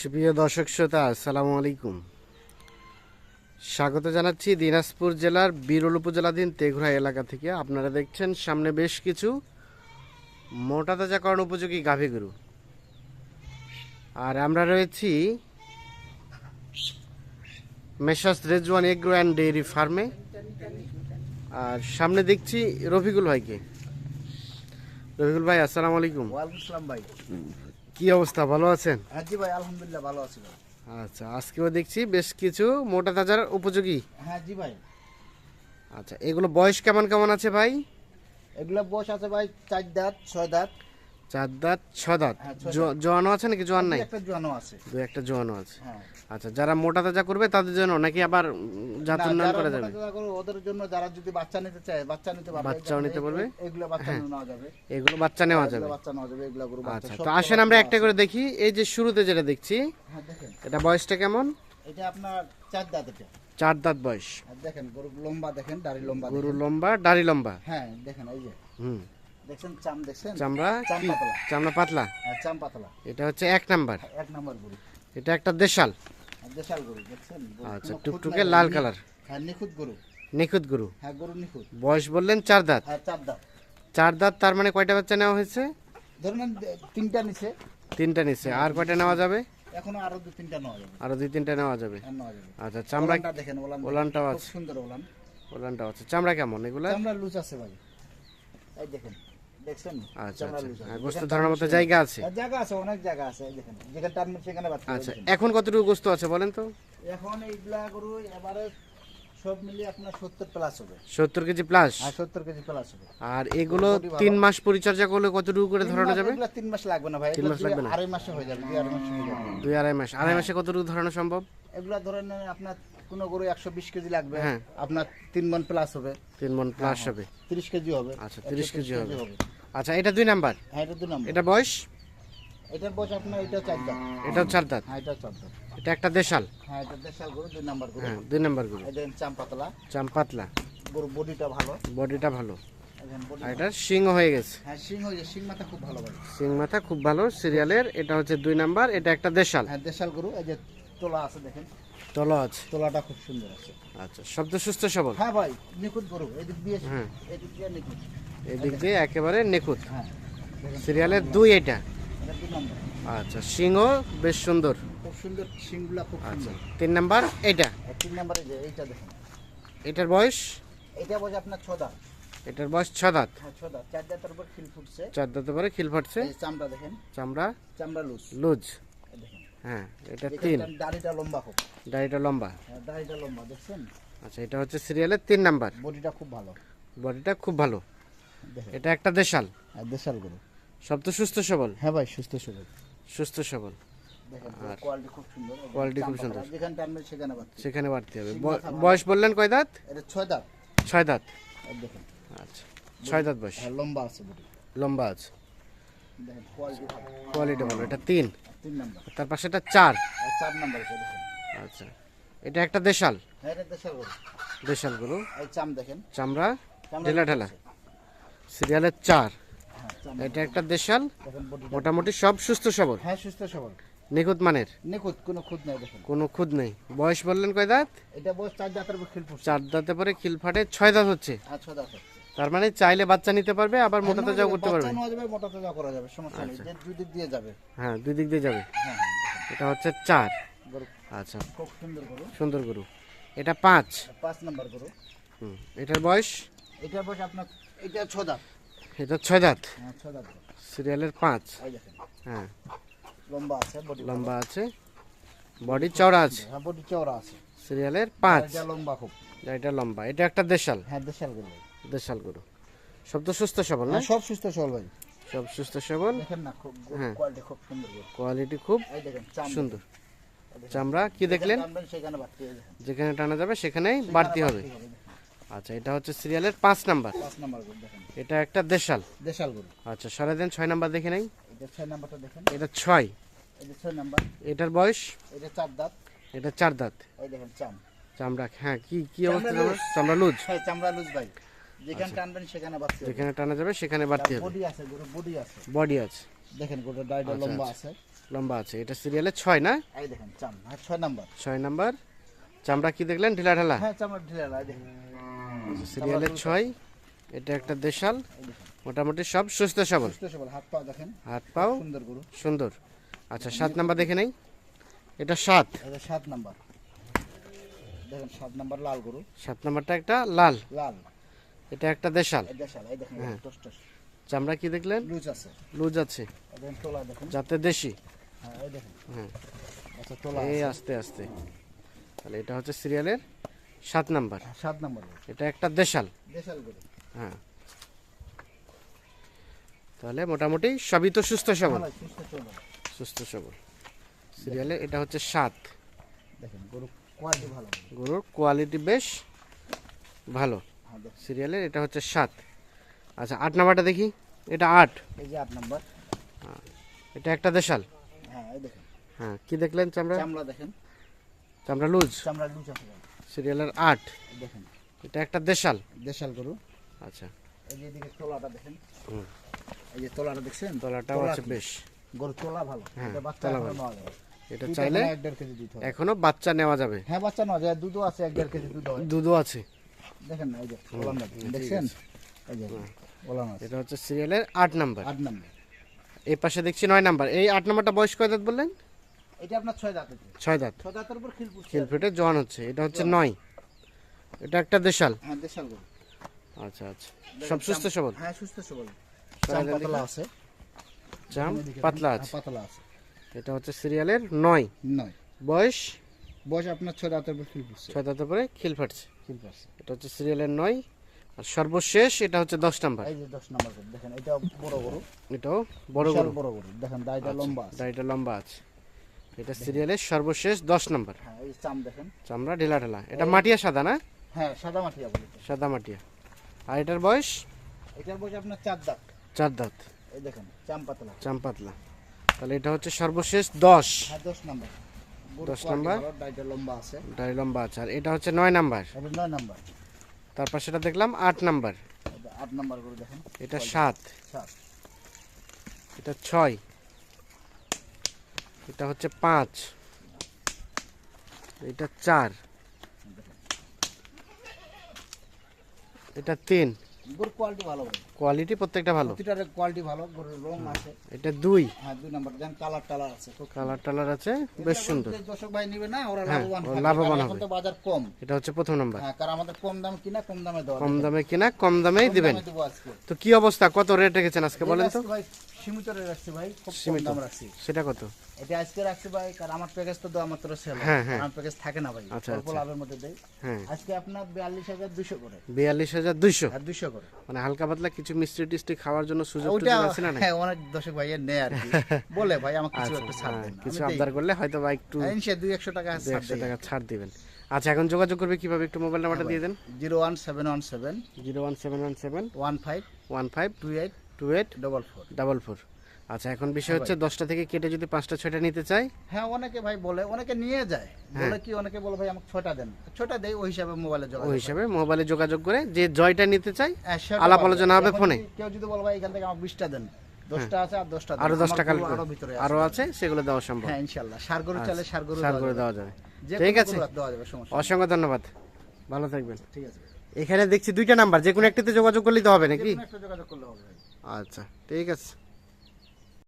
সুপ্রিয় দর্শক শ্রোতা, আসসালামু আলাইকুম। স্বাগত জানাচ্ছি দিনাজপুর জেলার বিরল উপজেলাধীন তেঘরা এলাকা থেকে। আপনারা দেখছেন সামনে বেশ কিছু মোটা তাজাকরণ উপযোগী গাভী গরু। আর আমরা রয়েছি messrs Rezwan agro and dairy ফার্মে। আর সামনে দেখছি রফিকুল ভাইকে। রফিকুল ভাই, আসসালামু আলাইকুম। ওয়ালাইকুম আসসালাম ভাই। কি অবস্থা? ভালো আছেন? হ্যাঁ জি ভাই আলহামদুলিল্লাহ ভালো আছি ভাই। আচ্ছা আজকেও দেখছি বেশ কিছু মোটা তাজার উপযোগী। হ্যাঁ জি ভাই। আচ্ছা এগুলো বয়স কেমন কেমন আছে ভাই? এগুলো বয়স আছে ভাই চার দাঁত ছয় দাঁত। চার দাঁত ছ দাঁত। হ্যাঁ, জোয়ানো আছে নাকি? জোয়ান নাই? একটা জোয়ানো আছে। দু একটা জোয়ানো আছে। হ্যাঁ। আচ্ছা যারা মোটা তাজা করবে তাদের জন্য নাকি আবার জাত উন্নয়ন করা যাবে? ওদের জন্য যারা যদি বাচ্চা নিতে চায় বাচ্চা নিতে পারবে। বাচ্চাও নিতে পারবে? এগুলো বাচ্চা নেওয়া যাবে। এগুলো বাচ্চা নেওয়া যাবে। বাচ্চা নেওয়া যাবে এগুলো গরু আচ্ছা তো আসেন আমরা একটা করে দেখি। এই যে শুরুতে যেটা দেখছি হ্যাঁ এটা বয়সটা কেমন? এটা আপনার চার দাঁত এটা। চার দাঁত বয়স। দেখেন গরু লম্বা দেখেন দাড়ি লম্বা গরু লম্বা দাড়ি লম্বা। হ্যাঁ দেখেন এই যে। হুম। দেখছেন চাম দেখছেন? চামড়া পাতলা। চামড়া পাতলা? হ্যাঁ চাম পাতলা। এটা হচ্ছে এক নাম্বার। এক নম্বর গরু এটা একটা দেশাল। দেশাল গরু দেখছেন? আচ্ছা টুকটুকে লাল কালার। হ্যাঁ নিখুঁত গরু। নিখুঁত গরু। হ্যাঁ গরু নিখুঁত। বয়স বললেন চার দাঁত। হ্যাঁ চার দাঁত। চার দাঁত তার মানে কয়টা বাচ্চা নেওয়া হয়েছে? ধরুন তিনটা নিচে তিনটা নিচে আর কয়টা নেওয়া যাবে? এখনও আরও দু তিনটা নেওয়া যাবে। আরও দুই তিনটা নেওয়া যাবে। আচ্ছা চামড়া দেখেন ওলান ওলানটাও আছে। সুন্দর ওলান। ওলানটাও আছে। চামড়া কেমন এগুলা? চামড়া লুজ আছে ভাই। এই দেখেন। দেখছেন? আচ্ছা আচ্ছা। হ্যাঁ, গোস্ত ধরার মতো জায়গা আছে? জায়গা আছে অনেক জায়গা আছে। যেখানে টানবেন সেখানে আচ্ছা এখন কতটুকু গোস্ত আছে বলেন তো? এখন এইগুলা গরু এবারে সব মিলিয়ে আপনার সত্তর প্লাস হবে। সত্তর কেজি প্লাস হ্যাঁ সত্তর কেজি প্লাস হবে। আর এগুলো মোটামুটি তিন মাস পরিচর্যা করলে কতটুকু করে ধরানো যাবে? এগুলা তিন মাস লাগবে না ভাই। তিন মাস লাগবে না? আড়াই মাসে হয়ে যাবে দুই আড়াই মাসে হয়ে যাবে। দুই আড়াই মাস। আড়াই মাসে কতটুকু ধরানো সম্ভব? এগুলা ধরেন আপনার কোনো গরু একশো বিশ কেজি লাগবে হ্যাঁ। আপনার তিন মন প্লাস হবে। তিন মন প্লাস হবে। তিরিশ কেজি হবে। আচ্ছা, 130 30 কেজি হবে। আচ্ছা এটা দুই নাম্বার? হ্যাঁ এটা দু নম্বর। এটা বয়স? এটার বয়স আপনার এটা চার দাঁত। এটাও চার দাঁত? হ্যাঁ এটা চার দাঁত। এটা একটা দেশাল? হ্যাঁ এটা দেশাল গরু দুই নাম্বার গরু। হ্যাঁ দুই নাম্বার গরু। এটা চাম পাতলা। চাম পাতলা। গরু বডিটা ভালো। বডিটা ভালো। এটা শিং হয়ে গেছে। হ্যাঁ সিং হয়েছে সিং মাথা খুব ভালো সিং মাথা খুব ভালো। সিরিয়ালের এটা হচ্ছে দুই নাম্বার। এটা একটা দেশাল। হ্যাঁ দেশাল গরু। এই যে তোলা আছে দেখেন। তলা আছে। তোলাটা খুব সুন্দর আছে। আচ্ছা শব্দ সুস্থ সবল? হ্যাঁ ভাই নিখুঁত গরু এদিক দিয়ে হ্যাঁ। এদিক দিয়ে নিখুঁত। এদিক দিয়ে একেবারে নিখুঁত। হ্যাঁ। সিরিয়ালের দুই এটা। আচ্ছা সিংও বেশ সুন্দর। খুব সুন্দর সিংগুলা খুব আচ্ছা সুন্দর। তিন নাম্বার এটা। আর তিন নম্বরে যে এইটা দেখেন। এটার বয়স? এটা বলছে আপনার ছদা এটার বয়স ছ দাঁত। হ্যাঁ চার দাঁতের উপর খিল ফুটছে। চার দাঁতে পরে খিল ফাটছে। চামড়া দেখেন। চামড়া? চামড়া লুজ। লুজ। দেখেন। হ্যাঁ এটা তিন। দাড়িটা লম্বা হোক দাড়িটা লম্বা। হ্যাঁ, দাড়িটা লম্বা দেখছেন? আচ্ছা এটা হচ্ছে সিরিয়ালের তিন নাম্বার। বডিটা খুব ভালো। বডিটা খুব ভালো। এটা একটা দেশাল। আর দেশাল গরু। সব তো সুস্থ সবল? হ্যাঁ ভাই সুস্থ সবল। সুস্থ সবল। কোয়ালিটি খুব সুন্দর। সেখানে বাড়তে। হবে। বয়স বললেন কয় দাঁত? ছয় দাঁত। ছয় দাঁত। আচ্ছা ছয় দাঁত বয়স। হ্যাঁ লম্বা আছে লম্বা আছে। কোয়ালিটি ভালো। এটা তিন। তিন নম্বর। তার চার। চার নম্বর আচ্ছা। এটা একটা দেশাল। হ্যাঁ এটা দেশাল গরু। দেশাল গরু। এই চাম দেখেন। চামড়া ঢেলা ঢেলা। সিরিয়ালের চার। হ্যাঁ এটা একটা দেশাল। মোটামুটি সব সুস্থ সবল। হ্যাঁ সুস্থ সবল। নিখুঁত মানের। নিখুঁত কোনো খুঁত নাই দেখেন। কোনো খুদ নেই। বয়স বললেন কয় দাঁত? এটা বয়স চার দাঁতের উপর খিল চার দাঁতে পরে খিল ফাটে। ছয় দাঁত হচ্ছে। আর ছয় দাঁত হচ্ছে। তার মানে চাইলে বাচ্চা নিতে পারবে আবার মোটা তাজাও করতে বাচ্চা পারবে নেওয়া যাবে মোটা করা যাবে সমস্যা নেই যে দুই দিক দিয়ে যাবে। হ্যাঁ দুই দিক দিয়ে যাবে। হ্যাঁ হ্যাঁ, এটা হচ্ছে চার। আচ্ছা। খুব সুন্দর গরু। সুন্দর গরু। এটা পাঁচ। পাঁচ নম্বর গরু। হুম এটার বয়স? এটার বয়স আপনার এটা ছ দাঁত। এটা ছয় দাঁত। হ্যাঁ ছ দাঁত। সিরিয়ালের পাঁচ। হ্যাঁ। লম্বা আছে বডি লম্বা। আছে। বডি চওড়া আছে। হ্যাঁ বডি চওড়া আছে। সিরিয়ালের পাঁচ। এটা লম্বা খুব। এটা লম্বা। এটা একটা দেশাল। হ্যাঁ দেশাল গরু। দেশাল গরু সব তো সুস্থ সবল না? হ্যাঁ সব সুস্থ সবল ভাই। সব সুস্থ সবল? দেখেন না খুব হ্যাঁ। কোয়ালিটি খুব সুন্দর কোয়ালিটি খুব এই দেখেন চাম সুন্দর। চামড়া কি দেখলেন? যেখানে টানা যাবে সেখানেই বাড়তি হবে। আচ্ছা এটা হচ্ছে সিরিয়ালের পাঁচ নাম্বার। এটা একটা দেশাল। দেশাল গরু। আচ্ছা সারা দিন ছয় নাম্বার দেখে নেই। এটা ছয় এটার বয়স? এটা চার দাঁত। এটা চার দাঁত। এই দেখেন চাম। চামড়া হ্যাঁ কি কি অবস্থা চামড়া লুজ? হ্যাঁ চামড়া লুজ ভাই। যেখানে টানবেন সেখানে বাড়তি যেখানে টানা যাবে সেখানে বাড়তি হবে। বডি আছে গরু বডি আছে। বডি আছে। দেখেন গরুটা ডাইটা আচ্ছা, লম্বা আচ্ছা। আছে। লম্বা আছে। এটা সিরিয়ালে ছয় না? এই দেখেন চাম। হ্যাঁ ছয় নাম্বার। ছয় নাম্বার। চামড়া কি দেখলেন? ঢিলা ঢালা? হ্যাঁ চামড়া ঢিলা এই দেখেন। সিরিয়ালে ছয়। এটা একটা দেশাল। মোটামুটি সব সুস্থ সবল। সুস্থ সবল। হাত পা দেখেন। হাত পাও সুন্দর গরু। সুন্দর। আচ্ছা সাত নাম্বার দেখে নেই? এটা সাত। এটা সাত নাম্বার। দেখেন সাত নাম্বার লাল গরু। সাত নাম্বারটা একটা লাল। লাল। এটা একটা দেশাল। হ্যাঁ। চামড়া কি দেখলেন? লুজ আছে। লুজ যাতে দেশি। হ্যাঁ এই হ্যাঁ। আচ্ছা। আস্তে আস্তে। তাহলে এটা হচ্ছে সিরিয়ালের সাত নাম্বার। হ্যাঁ, সাত নাম্বার এটা একটা দেশাল। দেশাল হ্যাঁ। তাহলে মোটামুটি সবই তো সুস্থ সবল। সুস্থ সবল। সিরিয়ালে এটা হচ্ছে সাত। দেখেন গরু কোয়ালিটি ভালো। গরুর কোয়ালিটি বেশ ভালো। সিরিয়ালের এটা হচ্ছে সাত। আচ্ছা আট নাম্বারটা দেখি। এটা আট। এই যে আট নাম্বার। এটা একটা দেশাল। হ্যাঁ এই দেখেন। হ্যাঁ কি দেখলেন চামড়া? চামড়া দেখেন। চামড়া লুজ। চামড়া লুজ আছে সিরিয়ালের আট। দেখেন। এটা একটা দেশাল। দেশাল গরু। আচ্ছা। এই যে এদিকে তোলাটা দেখেন। হুম। এই যে তোলাটা দেখছেন? তলাটাও তোলা আছে বেশ। গরু তোলা ভালো। হ্যাঁ, এটা বাচ্চা ভালো। এটা চাইলে এখনও এক দেড় কেজি দুধ এখনও বাচ্চা নেওয়া যাবে। হ্যাঁ বাচ্চা নেওয়া যায়। দুধও আছে এক দেড় কেজি দুধ হয়। দুধও আছে। দেখেন না এই যে ওলান দেখছেন? এই যে ওলান এটা হচ্ছে সিরিয়ালের আট নাম্বার। আট নাম্বার। এই পাশে দেখছি নয় নাম্বার। এই আট নাম্বারটা বয়স কয় দাঁত বললেন? এটা আপনার ছয় দাঁতের ছয় দাঁত। ছয় দাঁতের উপর খিল ফেটে জোয়ান হচ্ছে। এটা হচ্ছে নয়। এটা একটা দেশাল। হ্যাঁ দেশাল আচ্ছা আচ্ছা। সব সুস্থ সবল? হ্যাঁ সুস্থ সবল। পাতলা আছে। চাম পাতলা আছে। পাতলা আছে। এটা হচ্ছে সিরিয়ালের নয়। নয়। বয়স? বয়স আপনার ছয় দাঁতের উপর খিল পুষছে ছয় দাঁতের পরে খিল ফাটছে। এটা হচ্ছে সিরিয়ালের নয় আর সর্বশেষ এটা হচ্ছে দশ নাম্বার। এই যে দশ নাম্বার দেখেন এটা বড় গরু। এটাও বড় গরু। বড় গরু। দেখেন দাইটা লম্বা আছে। দাড়িটা লম্বা আছে। এটা সিরিয়ালের সর্বশেষ দশ নাম্বার। হ্যাঁ এই চাম দেখেন। চামড়া ঢেলা ঢেলা। এটা মাটিয়া সাদা না? হ্যাঁ সাদা মাটিয়া বলে। সাদা মাটিয়া। আর এটার বয়স? এটার বয়স আপনার চার দাঁত। চার দাঁত। এই দেখেন চাম পাতলা। চাম পাতলা। তাহলে এটা হচ্ছে সর্বশেষ দশ। হ্যাঁ দশ নাম্বার। দশ নাম্বার। লম্বা আছে। দাড়ি লম্বা আছে। আর এটা হচ্ছে নয় নাম্বার। এটা নয় নাম্বার। তারপর সেটা দেখলাম আট নাম্বার। আট নাম্বার করে দেখেন। এটা সাত। এটা ছয়। এটা হচ্ছে পাঁচ। এটা চার। এটা তিন। গরুর কোয়ালিটি ভালো কোয়ালিটি প্রত্যেকটা ভালো? প্রতিটার কোয়ালিটি ভালো গরুর রং আছে। এটা দুই? হ্যাঁ দুই নাম্বার দেন কালার টালার আছে কালার টালার আছে বেশ সুন্দর। দর্শক ভাই নিবে না ওরা হ্যাঁ, লাভবান হবে, লাভবান হবে। এখন তো বাজার কম। এটা হচ্ছে প্রথম নাম্বার। হ্যাঁ কারণ আমাদের কম দাম কিনা কম দামে দেওয়া কম দামে কিনা কম দামেই দিবেন। তো কি অবস্থা? কত রেট রেখেছেন আজকে বলেন তো? ভাই সীমিত রেট রাখছি ভাই খুব কম সীমিত। দাম রাখছি। সেটা কত? এটা আজকে রাখছি ভাই কারণ আমার প্যাকেজ তো দেওয়া মাত্র সেল হ্যাঁ, হ্যাঁ। আমার প্যাকেজ থাকে না ভাই আচ্ছা, অল্প আচ্ছা। লাভের মধ্যে দেই। হ্যাঁ। আজকে আপনার বিয়াল্লিশ হাজার দুশো করে। বিয়াল্লিশ হাজার আর দুশো করে। মানে হালকা পাতলা কিছু মিষ্টি টিষ্টি খাওয়ার জন্য সুযোগ আছে না হ্যাঁ অনেক দর্শক ভাইয়ের নেয় আর বলে ভাই আমাকে কিছু আচ্ছা, একটা ছাড় দেন কিছু আবদার করলে হয়তো বা একটু দুই একশো টাকা একশো টাকা ছাড় দিবেন। আচ্ছা এখন যোগাযোগ করবে কীভাবে? একটু মোবাইল নাম্বারটা দিয়ে দেন। Zero one seven one seven zero one seven one seven one five one five two eight two eight double four. Double four. আচ্ছা এখন বিষয় হচ্ছে দশটা থেকে কেটে যদি পাঁচটা ছয়টা নিতে চাই হ্যাঁ অনেকে ভাই বলে অনেকে নিয়ে যায়। বলে কি অনেকে বলে ভাই আমাকে ছটা দেন। ছটা দেই ওই হিসাবে মোবাইলে যোগাযোগ ওই হিসাবে মোবাইলে যোগাযোগ করে যে জয়টা নিতে চাই হ্যাঁ, আলাপ আলোচনা হবে ফোনে। কেউ যদি বলে ভাই এখান থেকে আমাকে বিশটা দেন। দশটা আছে আর দশটা। আরও দশটা কাল আরও ভিতরে আরও আছে। সেগুলো দেওয়া সম্ভব। হ্যাঁ ইনশাল্লাহ। সার গরু চালে সার গরু সার দেওয়া যাবে। দেওয়া যাবে। ঠিক আছে। দেওয়া যাবে সমস্যা অসংখ্য ধন্যবাদ। ভালো থাকবেন। ঠিক আছে। এখানে দেখছি দুইটা নাম্বার যে কোনো একটিতে যোগাযোগ করলেই তো হবে নাকি? যে একটা যোগাযোগ করলে হবে আচ্ছা ঠিক আছে।